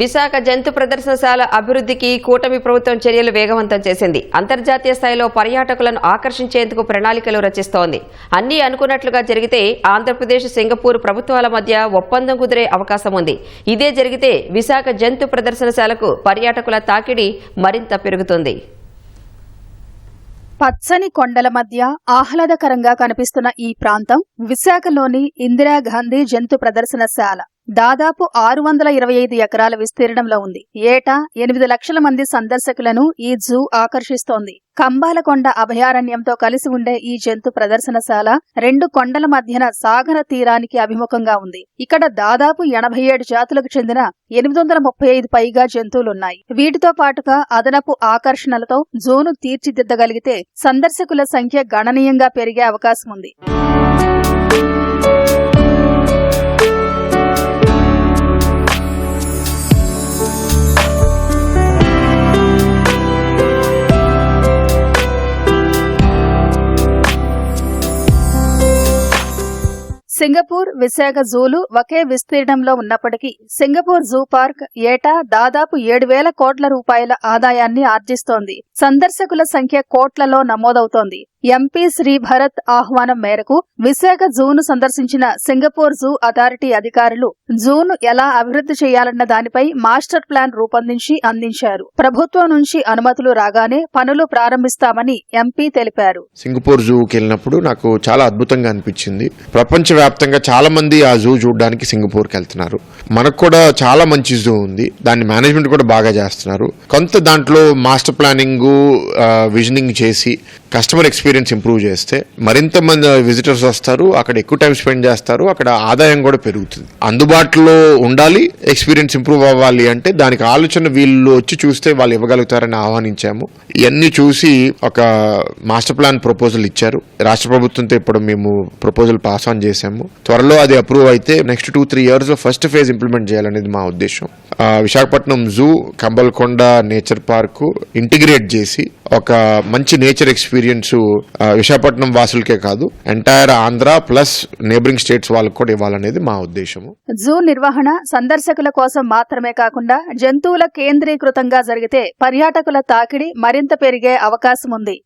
విశాఖ జంతు ప్రదర్శనశాల అభివృద్ధికి కూటమి ప్రభుత్వం చర్యలు వేగవంతం చేసింది. అంతర్జాతీయ స్థాయిలో పర్యాటకులను ఆకర్షించేందుకు ప్రణాళికలు రచిస్తోంది. అన్నీ అనుకున్నట్లుగా జరిగితే ఆంధ్రప్రదేశ్ సింగపూర్ ప్రభుత్వాల మధ్య ఒప్పందం కుదిరే అవకాశం ఉంది. ఇదే జరిగితే విశాఖ జంతు ప్రదర్శనశాలకు పర్యాటకుల తాకిడి మరింత పెరుగుతుంది. పచ్చని కొండల మధ్య ఆహ్లాదకరంగా కనిపిస్తున్న ఈ ప్రాంతం విశాఖలోని ఇందిరాగాంధీ జంతు ప్రదర్శనశాల. దాదాపు ఆరు వందల ఇరవై ఐదు ఎకరాల విస్తీర్ణంలో ఉంది. ఏటా ఎనిమిది లక్షల మంది సందర్శకులను ఈ జూ ఆకర్షిస్తోంది. కంబాలకొండ అభయారణ్యంతో కలిసి ఉండే ఈ జంతు ప్రదర్శనశాల రెండు కొండల మధ్యన సాగర తీరానికి అభిముఖంగా ఉంది. ఇక్కడ దాదాపు ఎనభై ఏడు జాతులకు చెందిన ఎనిమిది వందల ముప్పై ఐదు పైగా జంతువులున్నాయి. వీటితో పాటుగా అదనపు ఆకర్షణలతో జూను తీర్చిదిద్దగలిగితే సందర్శకుల సంఖ్య గణనీయంగా పెరిగే అవకాశం ఉంది సింగపూర్ విశాఖ జూలు ఒకే విస్తీర్ణంలో ఉన్నప్పటికీ సింగపూర్ జూ పార్క్ ఏటా దాదాపు ఏడు వేల కోట్ల రూపాయల ఆదాయాన్ని ఆర్జిస్తోంది. సందర్శకుల సంఖ్య కోట్లలో నమోదవుతోంది. ఎంపీ శ్రీ భరత్ ఆహ్వానం మేరకు విశాఖ జూను సందర్శించిన సింగపూర్ జూ అథారిటీ అధికారులు జూను ఎలా అభివృద్ధి చేయాలన్న దానిపై మాస్టర్ ప్లాన్ రూపొందించి అందించారు. ప్రభుత్వం నుంచి అనుమతులు రాగానే పనులు ప్రారంభిస్తామని ఎంపీ తెలిపారు. సింగపూర్ జూకి వెళ్ళినప్పుడు నాకు చాలా అద్భుతంగా అనిపించింది. ప్రపంచవ్యాప్తంగా చాలా మంది ఆ జూ చూడడానికి సింగపూర్కి వెళ్తున్నారు. మనకు కూడా చాలా మంచి జూ ఉంది. దాని మేనేజ్మెంట్ కూడా బాగా చేస్తున్నారు. కొంత దాంట్లో మాస్టర్ ప్లానింగ్ విజనింగ్ చేసి కస్టమర్ ఎక్స్పీరియన్స్ ఎక్స్పీరియన్స్ ఇంప్రూవ్ చేస్తే మరింత మంది విజిటర్స్ వస్తారు అక్కడ ఎక్కువ టైం స్పెండ్ చేస్తారు అక్కడ ఆదాయం కూడా పెరుగుతుంది. అందుబాటులో ఉండాలి ఎక్స్పీరియన్స్ ఇంప్రూవ్ అవ్వాలి అంటే దానికి ఆలోచన వీళ్ళు వచ్చి చూస్తే వాళ్ళు ఇవ్వగలుగుతారని ఆహ్వానించాము. ఇవన్నీ చూసి ఒక మాస్టర్ ప్లాన్ ప్రపోజల్ ఇచ్చారు. రాష్ట్ర ప్రభుత్వంతో ఇప్పుడు మేము ప్రపోజల్ పాస్ ఆన్ చేశాము. త్వరలో అది అప్రూవ్ అయితే నెక్స్ట్ టూ త్రీ ఇయర్స్లో ఫస్ట్ ఫేజ్ ఇంప్లిమెంట్ చేయాలనేది మా ఉద్దేశం. Visakhapatnam zoo Kambalakonda nature park integrate చేసి ఒక మంచి నేచర్ ఎక్స్పీరియన్స్ విశాఖపట్నం వాసులకే కాదు entire Andhra plus neighbouring states వాళ్ళకి కూడా ఇవ్వాలనేది మా ఉద్దేశము. జూ నిర్వహణ సందర్శకుల కోసం మాత్రమే కాకుండా జంతువుల కేంద్రీకృతంగా జరిగితే పర్యాటకుల తాకిడి మరింత పెరిగే అవకాశం ఉంది